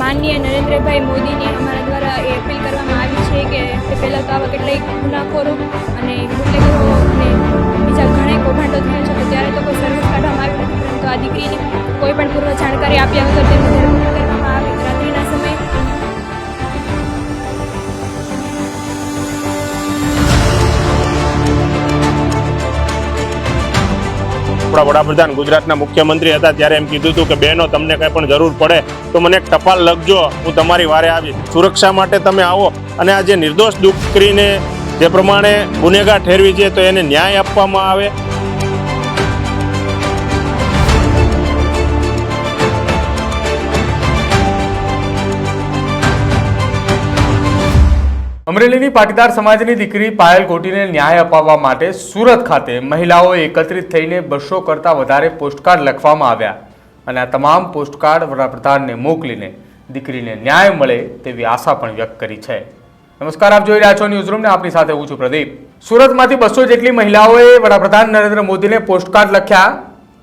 માનનીય નરેન્દ્રભાઈ મોદીને અમારા દ્વારા એ અપીલ કરવામાં આવી છે કે પહેલાં તો આવા કેટલાય ગુનાખોરો અને બુટલેગરો અને બીજા ઘણા કૌભાંડો થયા છે, તો ત્યારે તો કોઈ સર્વિસ કાઢવામાં આવી નથી, પરંતુ આ દીકરીને કોઈ પણ પૂર્વ જાણકારી આપ્યા વગર તેનું ધરપકડ આપણા વડાપ્રધાન ગુજરાતના મુખ્યમંત્રી હતા, ત્યારે એમ કીધું હતું કે, બહેનો, તમને કંઈ પણ જરૂર પડે તો મને એક ટપાલ લખજો, હું તમારી વારે આવીશ. સુરક્ષા માટે તમે આવો. અને આ જે નિર્દોષ દીકરીને જે પ્રમાણે ગુનેગાર ઠેરવી છે, તો એને ન્યાય આપવામાં આવે. અમરેલીની પાટીદાર સમાજની દીકરી પાયલ કોટીને ન્યાય અપાવવા માટે સુરત ખાતે મહિલાઓ એકત્રિત થઈને બસો કરતાં વધારે પોસ્ટકાર્ડ લખવામાં આવ્યા અને આ તમામ પોસ્ટકાર્ડ વડાપ્રધાનને મોકલીને દીકરીને ન્યાય મળે તેવી આશા પણ વ્યક્ત કરી છે. નમસ્કાર, આપ જોઈ રહ્યા છો ન્યૂઝરૂમને આપની સાથે હું છું પ્રદીપ. સુરતમાંથી બસો જેટલી મહિલાઓએ વડાપ્રધાન નરેન્દ્ર મોદીને પોસ્ટકાર્ડ લખ્યા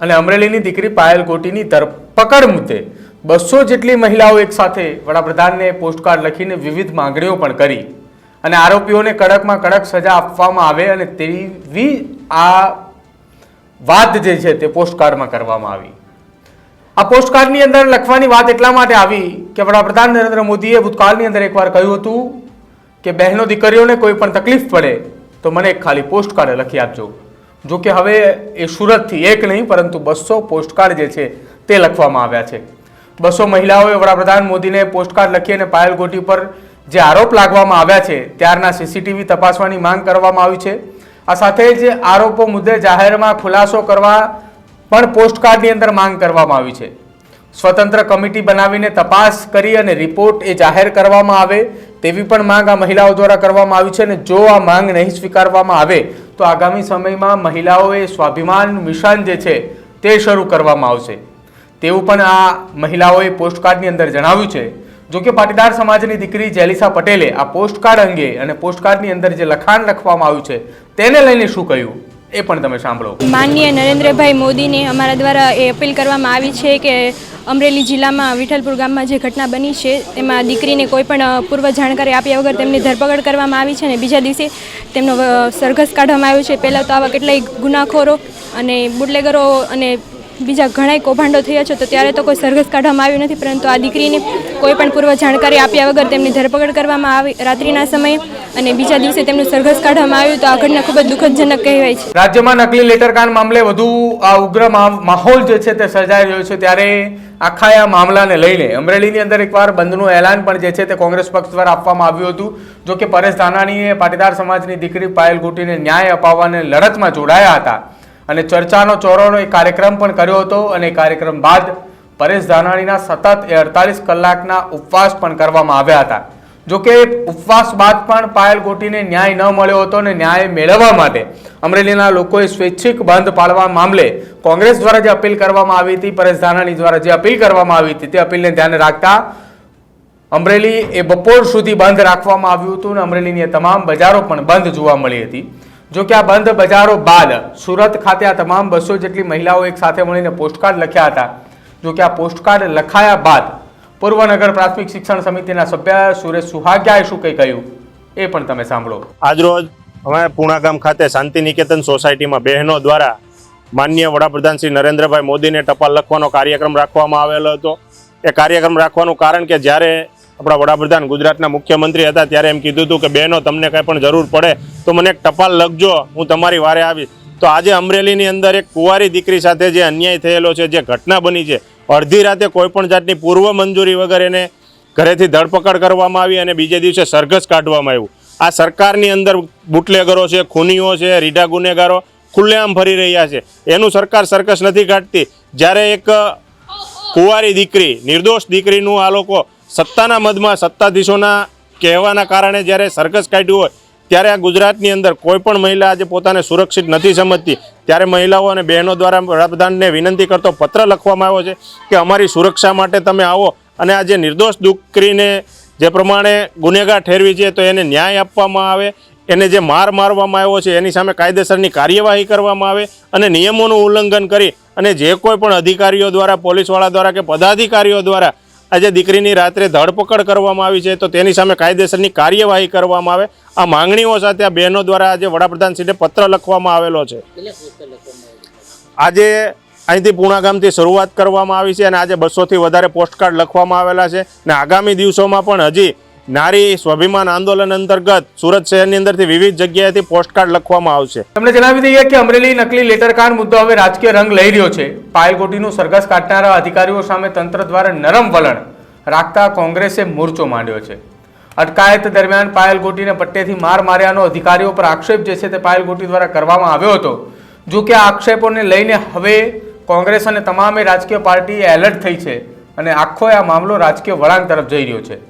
અને અમરેલીની દીકરી પાયલ કોટીની ધરપકડ મુદ્દે બસો જેટલી મહિલાઓ એકસાથે વડાપ્રધાનને પોસ્ટકાર્ડ લખીને વિવિધ માંગણીઓ પણ કરી. અને આરોપીઓને કડકમાં કડક સજા આપવામાં આવે અને તેવી આ વાત જે છે તે પોસ્ટકાર્ડમાં કરવામાં આવી. આ પોસ્ટકાર્ડની અંદર લખવાની વાત એટલા માટે આવી કે વડાપ્રધાન નરેન્દ્ર મોદીએ ભૂતકાળની અંદર એકવાર કહ્યું હતું કે બહેનો દીકરીઓને કોઈ પણ તકલીફ પડે તો મને એક ખાલી પોસ્ટકાર્ડ લખી આપજો. જો કે હવે એ સુરતથી એક નહીં, પરંતુ બસો પોસ્ટકાર્ડ જે છે તે લખવામાં આવ્યા છે. બસો મહિલાઓએ વડાપ્રધાન મોદીને પોસ્ટકાર્ડ લખી અને પાયલ ગોટી પર જે આરોપ લાગવામાં આવ્યા છે, ત્યારના સીસીટીવી તપાસવાની માંગ કરવામાં આવી છે. આ સાથે જ આરોપો મુદ્દે જાહેરમાં ખુલાસો કરવા પણ પોસ્ટકાર્ડની અંદર માંગ કરવામાં આવી છે. સ્વતંત્ર કમિટી બનાવીને તપાસ કરી અને રિપોર્ટ એ જાહેર કરવામાં આવે તેવી પણ માંગ આ મહિલાઓ દ્વારા કરવામાં આવી છે અને જો આ માંગ નહીં સ્વીકારવામાં આવે, તો આગામી સમયમાં મહિલાઓએ સ્વાભિમાન મિશન જે છે, તે શરૂ કરવામાં આવશે. તેવું પણ આ મહિલાઓએ પોસ્ટકાર્ડની અંદર જણાવ્યું છે. જો કે પાટીદાર સમાજની દીકરી જેલિસા પટેલે આ પોસ્ટકાર્ડ અંગે અને પોસ્ટકાર્ડની અંદર જે લખાણ લખવામાં આવ્યું છે, તેને લઈને શું કહ્યું? એ પણ તમે સાંભળો. માનનીય નરેન્દ્રભાઈ મોદીને અમારા દ્વારા એ અપીલ કરવામાં આવી છે કે અમરેલી જિલ્લામાં વિઠ્ઠલપુર ગામમાં જે ઘટના બની છે, તેમાં દીકરીને કોઈ પણ પૂર્વ જાણકારી આપ્યા વગર તેમની ધરપકડ કરવામાં આવી છે અને બીજા દિવસે તેમનો સરઘસ કાઢવામાં આવ્યો છે. પહેલાં તો આવા કેટલાય ગુનાખોરો અને બુટલેગરો અને બીજા ઘણાય કૌભાંડો થયા છે, તો ત્યારે તો કોઈ સરઘસ કાઢવામાં આવ્યું નથી, પરંતુ આ દીકરીને કોઈ પણ પૂર્વ જાણકારી આપ્યા વગર તેમની ધરપકડ કરવામાં આવી રાત્રિના સમયે અને બીજા દિવસે તેમનું સરઘસ કાઢવામાં આવ્યું, તો આ ઘટના ખૂબ જ દુઃખદજનક કહેવાય છે. રાજ્યમાં નકલી લેટરકાંડ મામલે વધુ આ ઉગ્ર માહોલ જે છે તે સર્જાઈ રહ્યો છે, ત્યારે આખા આ મામલાને લઈને અમરેલીની અંદર એકવાર બંધનું એલાન પણ જે છે તે કોંગ્રેસ પક્ષ દ્વારા આપવામાં આવ્યું હતું જો કે પરેશ ધાનાણીએ પાટીદાર સમાજની દીકરી પાયલ ગોટીને ન્યાય અપાવવાને લડતમાં જોડાયા હતા. અને ચર્ચાનો ચોરોનો એ કાર્યક્રમ પણ કર્યો હતો અને કાર્યક્રમ બાદ પરેશ ધાનાણીના સતત એ અડતાલીસ કલાકના ઉપવાસ પણ કરવામાં આવ્યા હતા. જોકે ઉપવાસ બાદ પણ પાયલ ગોટીને ન્યાય ન મળ્યો હતો અને ન્યાય મેળવવા માટે અમરેલીના લોકોએ સ્વૈચ્છિક બંધ પાળવા મામલે કોંગ્રેસ દ્વારા જે અપીલ કરવામાં આવી હતી, પરેશ ધાનાણી દ્વારા જે અપીલ કરવામાં આવી હતી, તે અપીલને ધ્યાને રાખતા અમરેલી એ બપોર સુધી બંધ રાખવામાં આવ્યું હતું અને અમરેલીની તમામ બજારો પણ બંધ જોવા મળી હતી. જો કે આ બંધ બજારો બાદ સુરત ખાતે આ તમામ બસો જેટલી મહિલાઓ એક સાથે મળીને પોસ્ટકાર્ડ લખ્યા હતા. જો કે આ પોસ્ટકાર્ડ લખાયા બાદ પૂર્વનગર પ્રાથમિક શિક્ષણ સમિતિના સભ્ય સુરેશ સુહાગ્યાએ શું કંઈ કહ્યું? એ પણ તમે સાંભળો. આજરોજ અમે પૂણાગામ ખાતે શાંતિ નિકેતન સોસાયટીમાં બહેનો દ્વારા માન્ય વડાપ્રધાન શ્રી નરેન્દ્રભાઈ મોદીને ટપાલ લખવાનો કાર્યક્રમ રાખવામાં આવેલો હતો. એ કાર્યક્રમ રાખવાનું કારણ કે જ્યારે આપણા વડાપ્રધાન ગુજરાતના મુખ્યમંત્રી હતા ત્યારે એમ કીધું હતું કે, બહેનો, તમને કંઈ પણ જરૂર પડે તો મને એક ટપાલ લખજો, હું તમારી વારે આવીશ. તો આજે અમરેલીની અંદર એક કુંવારી દીકરી સાથે જે અન્યાય થયેલો છે, જે ઘટના બની છે, અડધી રાતે કોઈપણ જાતની પૂર્વ મંજૂરી વગર એને ઘરેથી ધરપકડ કરવામાં આવી અને બીજે દિવસે સરઘસ કાઢવામાં આવ્યું. આ સરકારની અંદર બુટલેગરો છે, ખૂનીઓ છે, રીઢા ગુનેગારો ખુલ્લેઆમ ફરી રહ્યા છે. એનું સરકાર સરકસ નથી કાઢતી. જ્યારે એક કુંવારી દીકરી, નિર્દોષ દીકરીનું આ લોકો સત્તાના મદમાં સત્તાધીશોના કહેવાના કારણે જ્યારે સરઘસ કાઢ્યું હોય, ત્યારે આ ગુજરાતની અંદર કોઈ પણ મહિલા આજે પોતાને સુરક્ષિત નથી સમજતી. ત્યારે મહિલાઓ અને બહેનો દ્વારા વડાપ્રધાનને વિનંતી કરતો પત્ર લખવામાં આવ્યો છે કે અમારી સુરક્ષા માટે તમે આવો અને આ જે નિર્દોષ દીકરીને જે પ્રમાણે ગુનેગાર ઠેરવી છે, તો એને ન્યાય આપવામાં આવે, એને જે માર મારવામાં આવ્યો છે, એની સામે કાયદેસરની કાર્યવાહી કરવામાં આવે અને નિયમોનું ઉલ્લંઘન કરી અને જે કોઈ પણ અધિકારીઓ દ્વારા, પોલીસવાળા દ્વારા કે પદાધિકારીઓ દ્વારા આજે દીકરીની રાત્રે ધરપકડ કરવામાં આવી છે તો તેની સામે કાયદેસરની કાર્યવાહી કરવામાં આવે. આ માંગણીઓ સાથે આ બહેનો દ્વારા આજે વડાપ્રધાનશ્રીને પત્ર લખવામાં આવેલો છે. આજે અહીંથી પૂણા ગામથી શરૂઆત કરવામાં આવી છે અને આજે બસોથી વધારે પોસ્ટકાર્ડ લખવામાં આવેલા છે. અને આગામી દિવસોમાં પણ હજી નારી સ્વાભિમાન આંદોલન અંતર્ગત સુરત શહેરની અંદરથી વિવિધ જગ્યાએથી પોસ્ટકાર્ડ લખવામાં આવશે. તમને જણાવી દઈએ કે અમરેલી નકલી લેટરકાંડ મુદ્દો હવે રાજકીય રંગ લઈ રહ્યો છે. પાયલકોટીનું સરઘસ કાઢનારા અધિકારીઓ સામે તંત્ર દ્વારા નરમ વલણ રાખતા કોંગ્રેસે મોરચો માંડ્યો છે. અટકાયત દરમિયાન પાયલકોટીને પટ્ટેથી માર માર્યાનો અધિકારીઓ પર આક્ષેપ જે છે તે પાયલકોટી દ્વારા કરવામાં આવ્યો હતો. જો કે આ આક્ષેપોને લઈને હવે કોંગ્રેસ અને તમામે રાજકીય પાર્ટી એલર્ટ થઈ છે અને આખો આ મામલો રાજકીય વળાંક તરફ જઈ રહ્યો છે.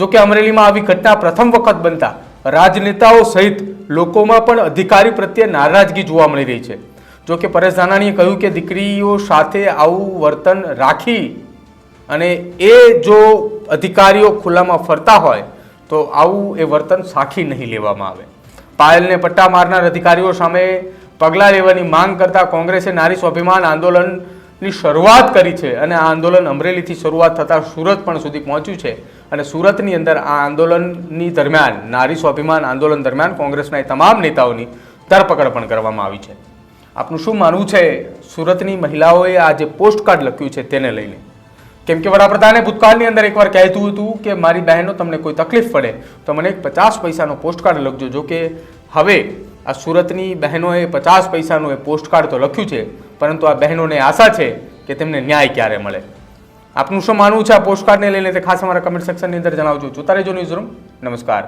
જો કે અમરેલીમાં આવી ઘટના પ્રથમ વખત બનતા રાજનેતાઓ સહિત લોકોમાં પણ અધિકારી પ્રત્યે નારાજગી જોવા મળી રહી છે. જોકે પરેશ ધાનાણીએ કહ્યું કે દીકરીઓ સાથે આવું વર્તન રાખી અને એ જો અધિકારીઓ ખુલ્લામાં ફરતા હોય, તો આવું એ વર્તન સાખી નહીં લેવામાં આવે. પાયલને પટ્ટા મારનાર અધિકારીઓ સામે પગલાં લેવાની માંગ કરતા કોંગ્રેસે નારી સ્વાભિમાન આંદોલનની શરૂઆત કરી છે અને આ આંદોલન અમરેલીથી શરૂઆત થતાં સુરત પણ સુધી પહોંચ્યું છે. અને સુરતની અંદર આ આંદોલનની દરમિયાન, નારી સ્વાભિમાન આંદોલન દરમિયાન કોંગ્રેસના એ તમામ નેતાઓની ધરપકડ પણ કરવામાં આવી છે. આપનું શું માનવું છે, સુરતની મહિલાઓએ આ જે પોસ્ટકાર્ડ લખ્યું છે તેને લઈને? કેમ કે વડાપ્રધાને ભૂતકાળની અંદર એકવાર કહેતું હતું કે, મારી બહેનો તમને કોઈ તકલીફ પડે, તો મને પચાસ પૈસાનો પોસ્ટકાર્ડ લખજો. જો કે, હવે આ સુરતની બહેનોએ પચાસ પૈસાનું એ પોસ્ટકાર્ડ તો લખ્યું છે, પરંતુ આ બહેનોને આશા છે કે તેમને ન્યાય ક્યારે મળે? આપનું શું માનવું છે આ પોસ્ટકાર્ડને લઈને તે ખાસ અમારા કમેન્ટ સેક્શનની અંદર જણાવજો. જોતા રહેજો ન્યૂઝ રૂમ નમસ્કાર.